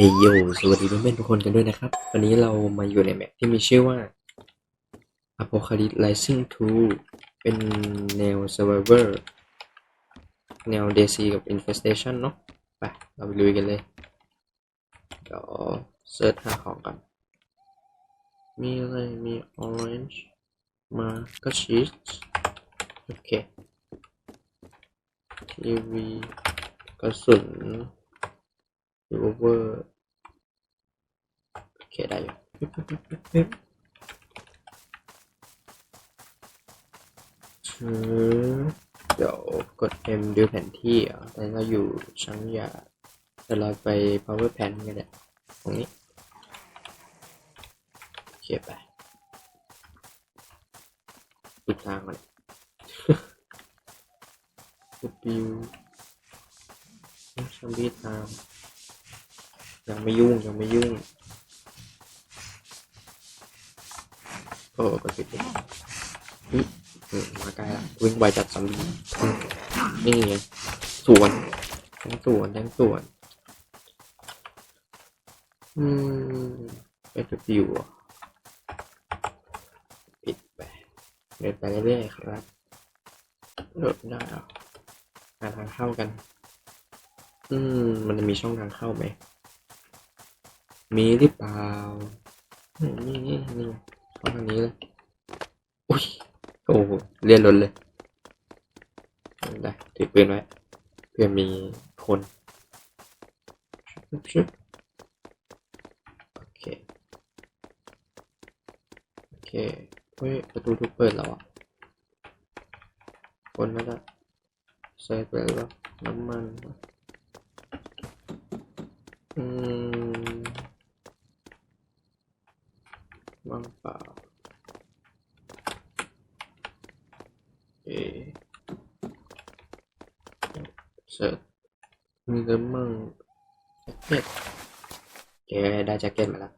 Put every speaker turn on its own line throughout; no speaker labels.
เฮยโยสวัสดีเพื่อนๆทุกคนกันด้วยนะครับ วันนี้เรามาอยู่ในแมปที่มีชื่อว่า Apocalypse Rising 2 เป็นแนว Survivor แนว DC กับ Infestation เนาะไป เราไปลุยกันเลย เดี๋ยวเซิร์ชหาของกัน มีอะไร มี Orange มาก็ชีสโอเคทีวีกระสุน รีเวอร์โอเคได้อยู่เดี๋ยวกด M ดูแผนที่อะแต่เราอยู่ชั้นยาแต่เราไป power pan กันเนี่ยตรงนี้ โอเคไปปิดทางก่อน W ชัมบี้ตาม ยังไม่ยุ่งยังไม่ยุ่งโอ้กดปิดดิมาใกลละวิ่งไวจัดซอมบี้อืมนี่ไงสวนทั้งสวนทั้งสวน อืมเป็นฟิวอ่ปิดไปเดินไปเรื่อยๆครับเดินได้อหาทางเข้ากัน อืม มันจะมีช่องทางเข้าไหม มีหรือเปล่านี่นี่นี่เข้าทางนี้เลยอุ้ยโอ้เลียนล้นเลยได้ถือปืนไว้เพื่อมีคนชึบโอเคโอเคเฮ้ยประตูทุกเปิดแล้วอะคนน่าจะใส่ไปแล้วน้ำมันอืม ว่างเปล่าเอเสร็จมีน้ำมันแจ็คเก็ตเคได้แจ็คเก็ตมาแล้ว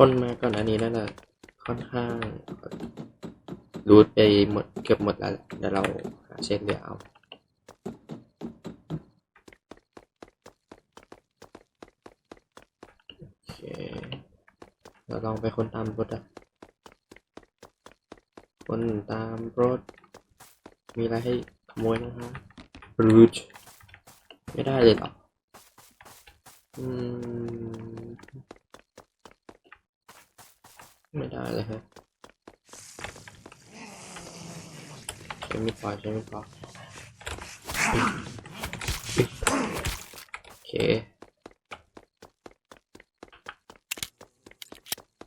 พ่นมาก่อนอันนี้น่าจะค่อนข้างรูทไปหมดเกือบหมดแล้วแหละเดี๋ยวเราหาเช็ดเหลือเอา โอเค เราลองไปคนตามรถอะคนตามรถ มีอะไรให้ขโมยนะครับรูทไม่ได้เลยเหรออืมไม่ได้เลยฮะใช้ไม่พอใช้ไม่พอโอเค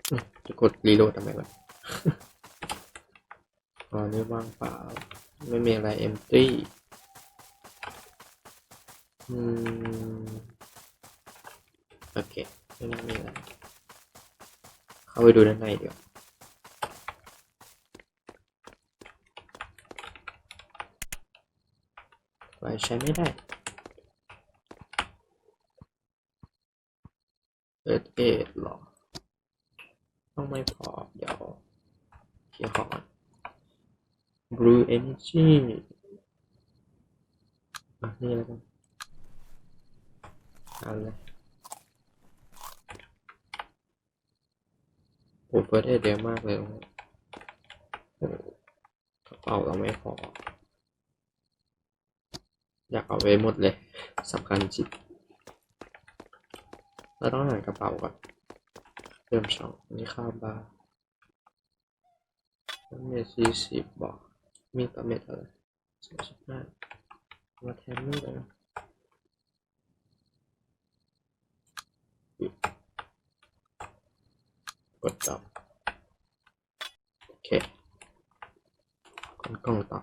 อืม จะกดรีโหลดทำไมวะอ๋อนี่ว่างเปล่า ไม่มีอะไร empty อืม โอเค ไม่น่ามีอะไร เข้าไปดูด้านในเดี๋ยวไว้ใช้ไม่ได้ เอิร์ธเอหรอ ต้องไม่พอ เดี๋ยวเคลียร์ของก่อน Blue Energy อะนี่แล้วกันเอาเลยโอ้เฟิร์สเอทเยอะมากเลยโอ้กระเป๋าเราไม่พอ อยากเอาไว้หมดเลยสำคัญจิตเราต้องหากระเป๋าก่อน เริ่มสองนนี้ข้าวบาร์เมตรสี่สิบบอก มีประเม็ดอะไรสามสิบห้ามาแทนนี่เลยนะกดต่อโอเคกดกล้องต่อ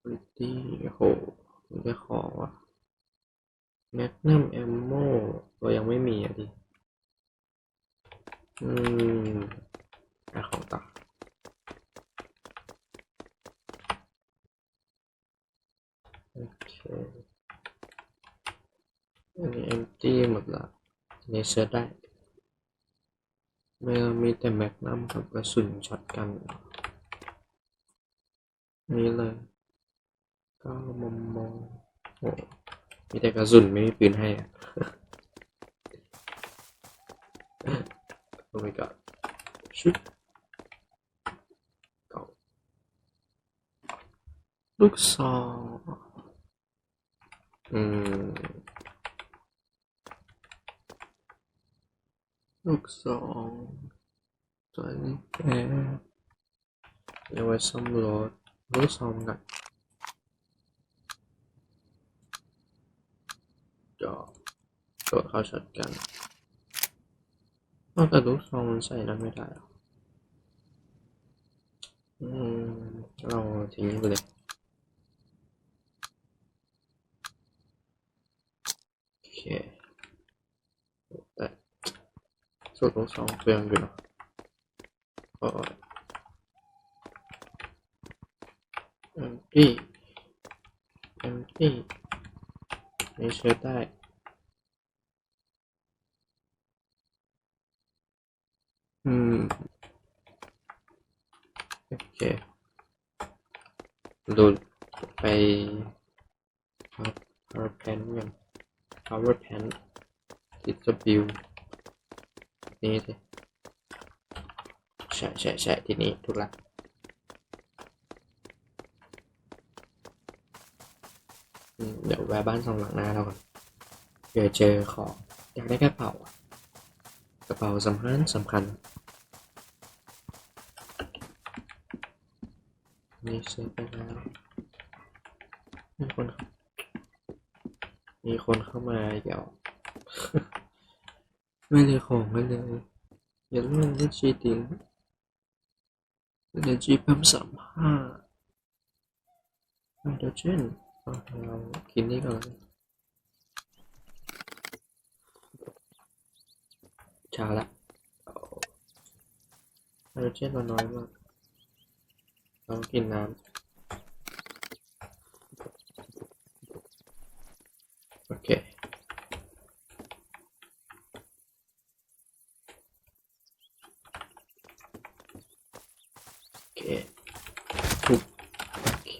คุณตี้โหมันจะขอวะแมกนัมแอมโมเรายังไม่มีอะดิ อืมหาของต่อโอเคอันนี้ empty หมดละอันนี้เซิร์ชได้ไม่มีแต่ แมกนัมกับกระสุนช็อตกันนี่เลยก็มองมองโอ้มีแต่กระสุนไม่มีปืนให้อะโอ้ my god ชุดเก่าลูกซองอืม ลูกซองตัวนี้แกเอาไว้ซ่อมรถลูกซองกันจอดเข้าช็อตกัน นอกจากลูกซองมันใส่นั้นไม่ได้หรออืมเราทิ้งไปเลยโอเคแต่สูตรลูกสองเปลืองอยู่เนอะก็เอ็มพีเอ็มพีนี่เชิดได้ อืม โอเคดูไป power pan กัน power pan ติดสบิลนี่สิใช่ใช่ใช่ทีนี้ถูกละเดี๋ยวแวะบ้านสองหลังหน้าเราก่อนเผื่อเจอของ อยากได้กระเป๋ากระเป๋าสำคัญสำคัญ นี่ เสร็จไปแล้วมีคน มีคนเข้ามาเดี๋ยว ไม่เลยของไม่เลยอย่าเล่นได้จีติงเดี๋ยวจีเพิ่มสามห้าไฮโดรเจนเรากินนี่ก่อนชาละเอาไฮโดรเจนเราน้อยมาก เรากินน้ำ โอเค โอเคทุบโอเค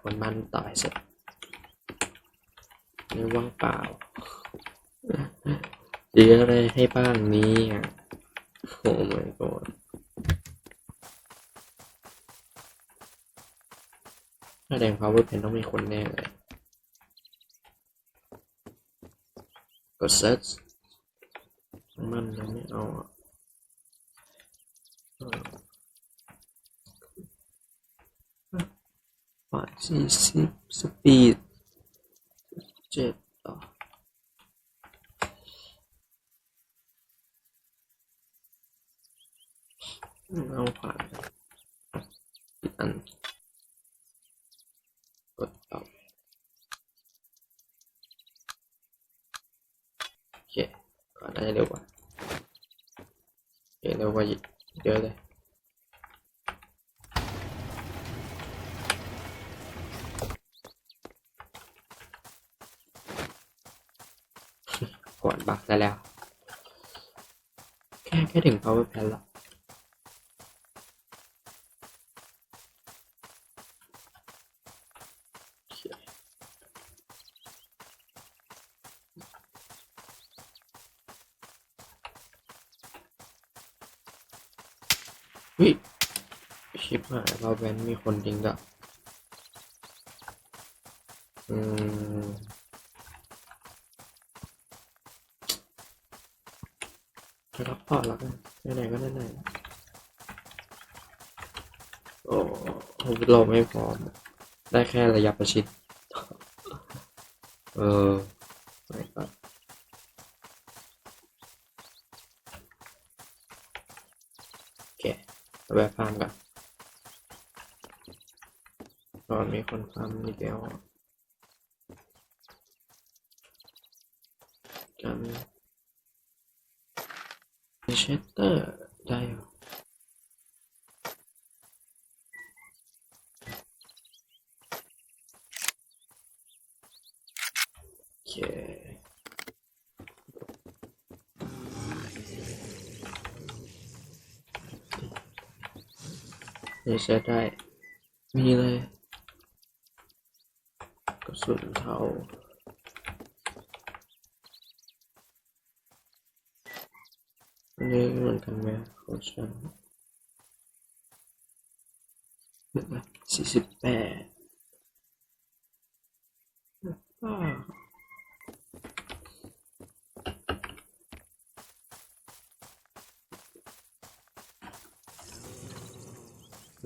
คนมันต่อยเสร็จนี่ว่างเปล่าเดี๋ยอะไรให้บ้างนี้อะโอ้ my god ถ้าแดง power pen ต้องมีคนแน่เลยกด search มันยังไม่เอาอะปายสี่สิบสปีดเจ็ดต่อเอาผ่านอีกอันกดต่อโอเคก่อนน่าจะเร็วกว่าโอเคเร็วกว่าเยอะเลย ก่อนบักได้แล้ว แค่ถึง power pan แล้วโอเห้ยชิปหายเราแวนมีคนจริงด้วยอืม ไปรับพอร์ตแล้วกันไหนๆก็ไหนๆแล้วโอ้ อาวุธเราไม่พร้อม ได้แค่ระยะประชิด เออไม่ก็โอเคแบบฟาร์มกันตอนมีคนฟาร์มอีกแล้วกันเชตเตอร์ได้เหรอโอเค นี่ใช้ได้ มีเลยกระสุนเทาอันนี้เหมือนกันไหมของฉันสี่สิบแปดอ่า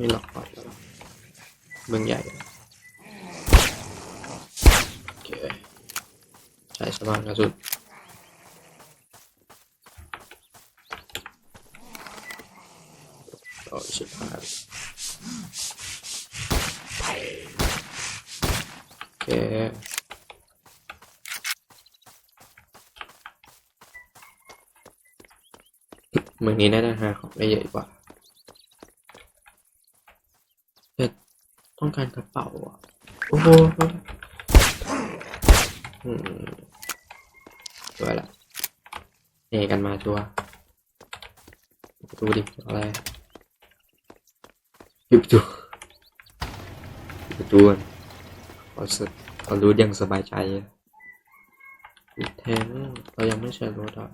ไม่หลอกปล่อยแล้วหรอเมืองใหญ่โอเคใช้สมานกระสุนโอ้ชิบหายโอเคเมืองนี้น่าจะหาของได้เยอะกว่าแต่ ต้องการกระเป๋าอะ โอ้โหอืมชัวร์ละเนกันมาชัว ดูดิอะไรหยุดดูหยุดดูกันเขาสึกเขารู้ยังสบายใจแทงเรายังไม่ใช่รถอะ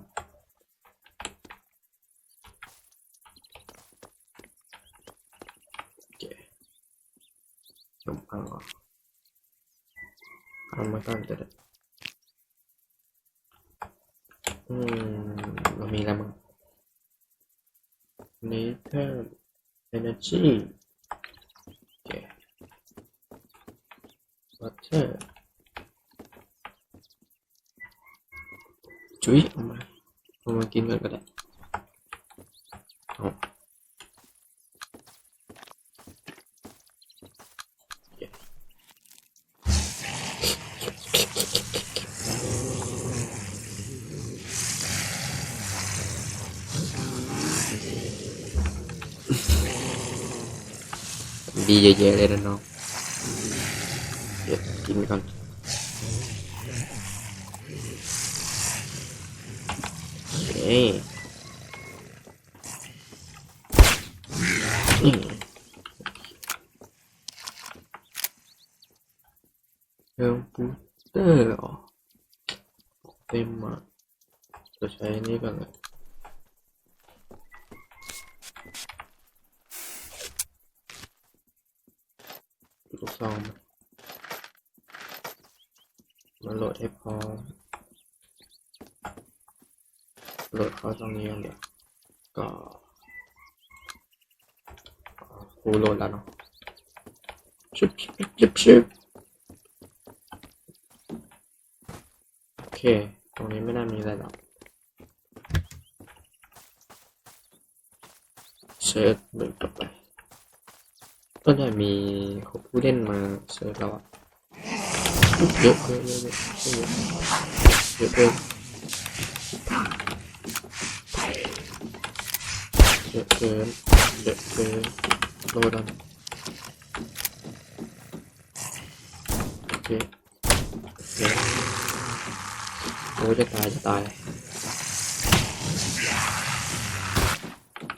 Amatante. Hmm, เรามีอะไรบ้าง Later Energy okay. Water จุ๊ยเอามาเอามากินกันก็ได้ di yeah, give me content. Okay. oke hmm. yang putih oh. tema terus saya ini kan โหลดเข้าตรงนี้กันเดี๋ยวก็กูโหลดแล้วเนาะชิบชิบชิบชิบโอเค ตรงนี้ไม่น่ามีอะไรหรอกเซิร์ชเบิกกลับไปก็จะมีผู้เล่นมาเซิร์ฟเราอะเยอะเยอะเยอะเยอะเยอะเยอะ เยอะเยอะเกินเยอะเกินโลดันโอเคเดี๋ยวโอ้ยจะตายจะตาย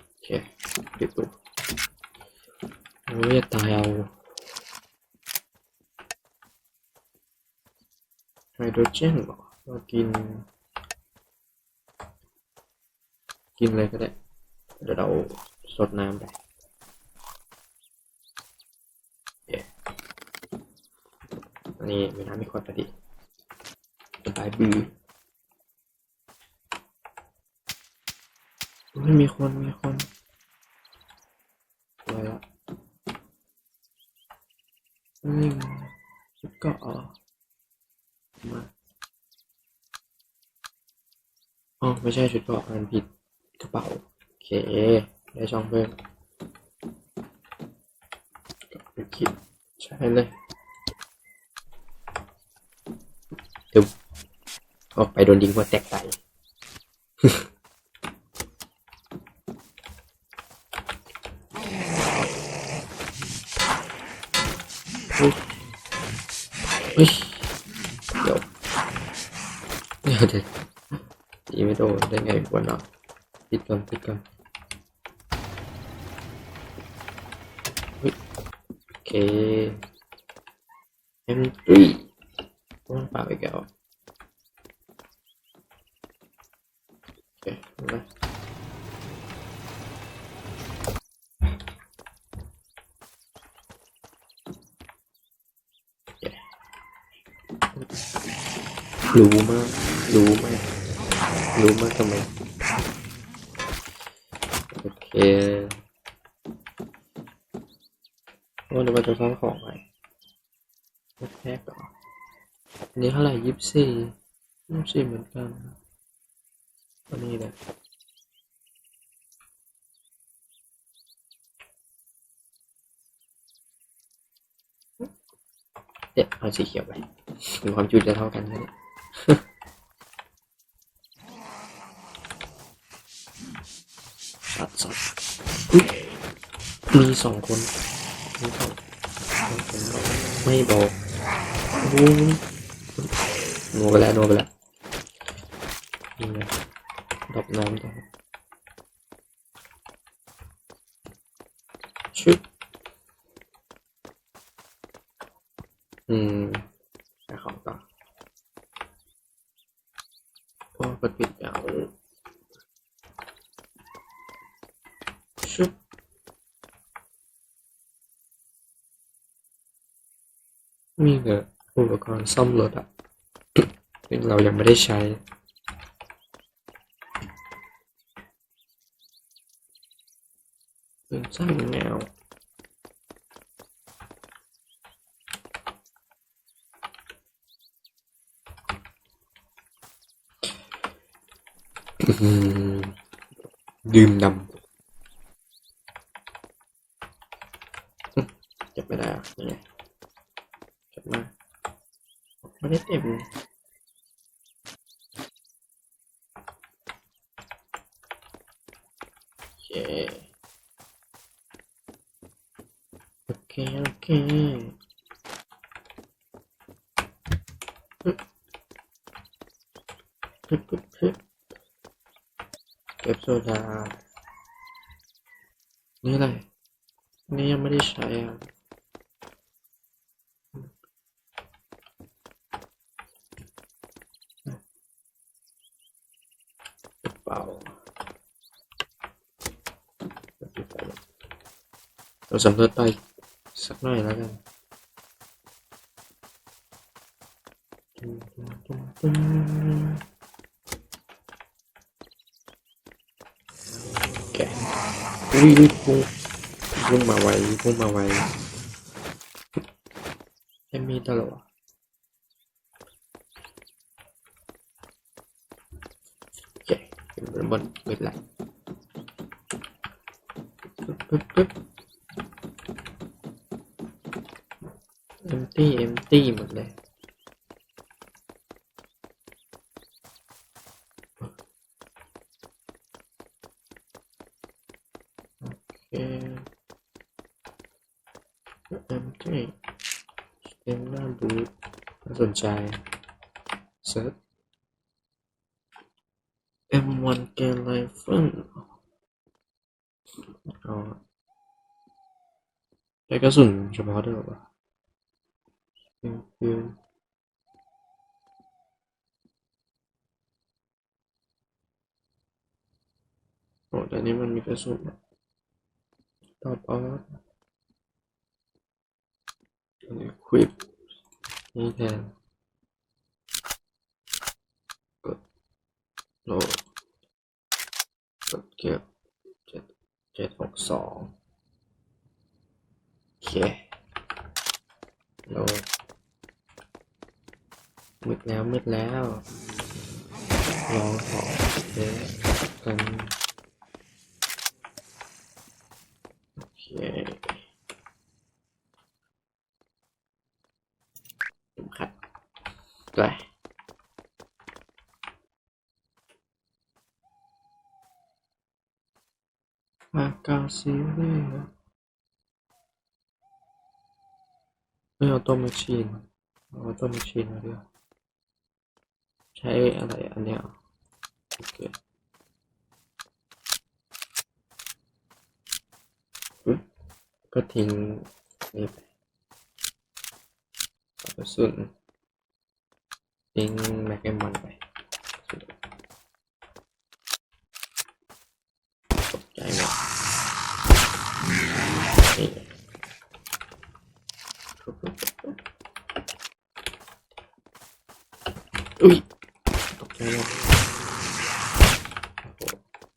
โอเคปิดตู้โอ้ยจะตายเอาไฮโดรเจนเหรอกิน กินอะไรก็ได้ เดี๋ยวเราสดน้ำไปเย้อันนี้มีน้ำมีขวดพอดีสบายบือไม่มีคน มีคนอะไรละนี่ชุดเกาะเหรอมาอ๋อไม่ใช่ชุดเกาะอันผิดกระเป๋า เค ได้ช่องเพิ่มก็ไปคิดใช่เลยเดี๋ยวออกไปโดนยิงหัวแตกไตเฮ้ยเฮ้ยเดี๋ยวเดี๋ยวเดี๋ยวตีไม่โดนได้ไงวะเนาะปิดก่อนปิดก่อน เค empty ว่างเปล่าอีกแล้วโอเคเอาละรู้มาก รู้มาก รู้มากทำไม โอเคว่าเดี๋ยวเรา จะซ่อนของไว้แรกก่อนอันนี้เท่าไหร่ยี่สิบสี่ยี่สิบสี่เหมือนกันอันนี้เลยเดี๋ยเอาสีเขียวไปมีความจุจะเท่ากันแค่นี้สัตว์สัตว์อุ๊ยมีสองคนมีสอง ไม่บอกโอ้ยนัวไปแล้วนัวไปแล้วนี่นะดับน้ำต่อชุดอืมไปของต่อโอ้กดปิดเอาชุดมีแต่อุปกรณ์ ซ่อมรถอะซึ่งเรายังไม่ได้ใช้เป็นสร้างแนวดื่มดำอืมเก็บไม่ได้อะนี่ไง ไม่ได้เต็มโอเค โอเคโอเคปึ๊บปึ๊บปึ๊บปึ๊บเก็บโซดา นี่อะไร นี่ยังไม่ได้ใช้อะ กระเป๋า เราสำรวจไป สักหน่อยแล้วกันตุ้มตุ้มตุ้มตุ้มแกะอุ้ยอุ้ยพุ่งพุ่งมาไวพุ่งมาไวแอมมีตลอดโอเคเป็นบนเบ็ดไหลปึ๊บปึ๊บปึ๊บ empty empty หมดเลยโอเค empty เต็มหน้าบูธน่าสนใจเซิร์ช M1 เกมไลฟ์นเอาใช้กระสุนเฉพาะด้วยหรอ วะฟิวฟิวโอ้แต่นี้มันมีกระสุนต่อปอดอันนี้ควิปนี่แทนกดโหลดกดเก็บเจ็ดเจ็ดหกสองโอเคโหลด มืดแล้วมืดแล้วลอของเทสกันโอเคเข็มขัดไปมาเกาซีรีส์ไม่เอาต้มแมชชีนเอาต้มแมชชีนมาด้วย ใช้อะไรอันเนี้ยโอเคก็ทิ้งนี่ไปกระสุนยิงแม็กเอมบอลไปตกใจหมดนี่อุ้ยตกใจหมดโอ้โห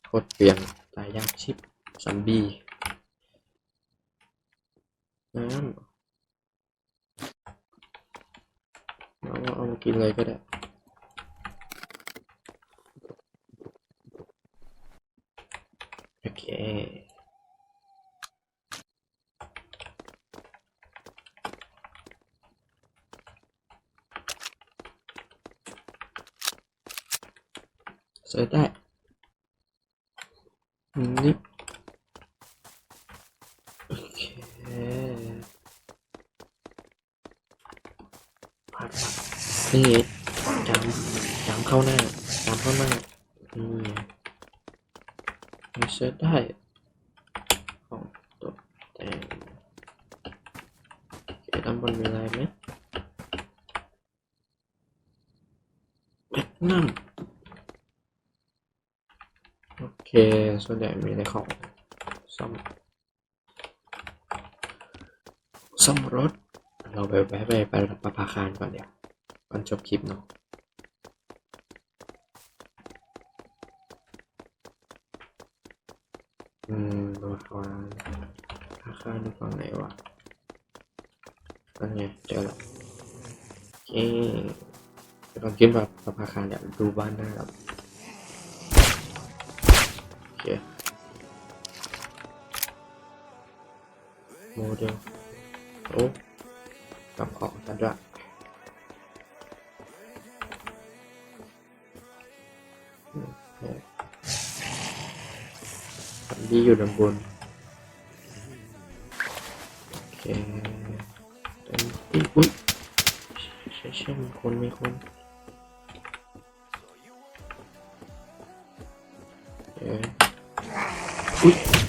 โคตรเปลี่ยนตายยากชิบซัมบี้น้ำเอาเอามากินเลยก็ได้โอเคเสร์ชได้อืมนี่โอเคผัดผัดนี่จามจามเข้าหน้าจามเข้าหน้าอืมมีเสิร์ช ได้ของตกแต่งเคด้านบนมีอะไรไหมแมกนัมโอเค ส่วนใหญ่มีในของซ่อมซ่อมรถ เราไปแวะไปไปประภาคารก่อนเดี๋ยวก่อนจบคลิปเนาะอืมประภาคารประภาคารอยู่ฝั่งไหนวะนั่นไงเจอแล้วโอเค เดี๋ยวก่อนแบบประภาคารเดี๋ยดูบ้านหน้าครับโอเคโมเดลโอ้กลับออกกันด้วยโอเคอันนี้อยู่ด้านบนโอเคเต็มที่อุ้ยใช่ใช่มีคนมีคน อุ้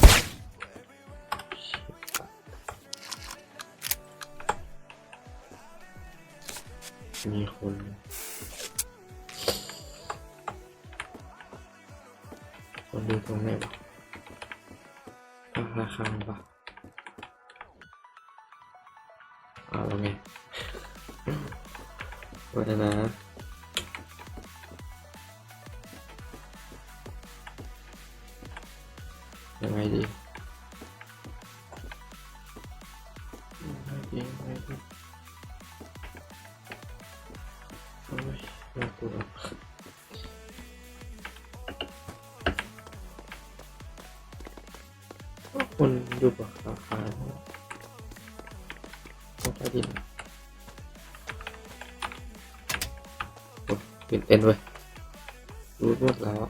ยังไงดียังไงดียังไงดีโอ้ยน่ากลัวคนอยู่บนอาคารต้องใต้ดินตื่นเต้นเว้ยรู้หมดแล้ว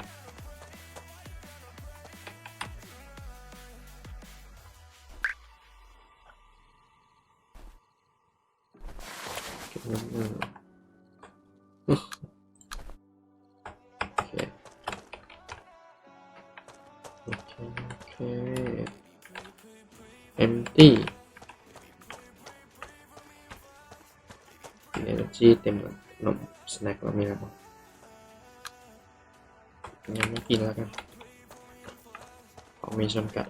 เค empty energy เต็มเลยนมสแน็คเรามีอะไรบ้างยังไม่กินแล้วกันของมีจำกัด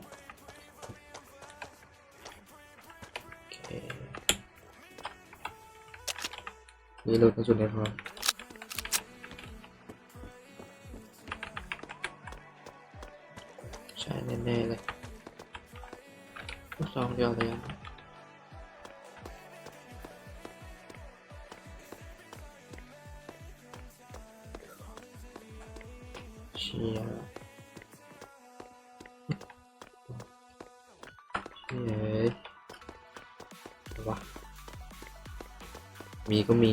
นี่โหลดกระสุนได้พอ ยวะมีก็มี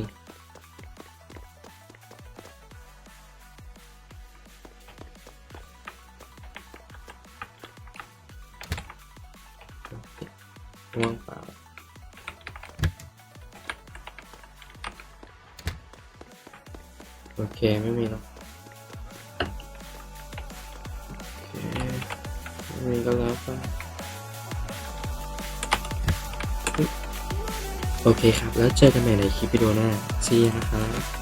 เคครับ แล้วเจอกันใหม่ในคลิปวิดีโอหน้าซีนะครับ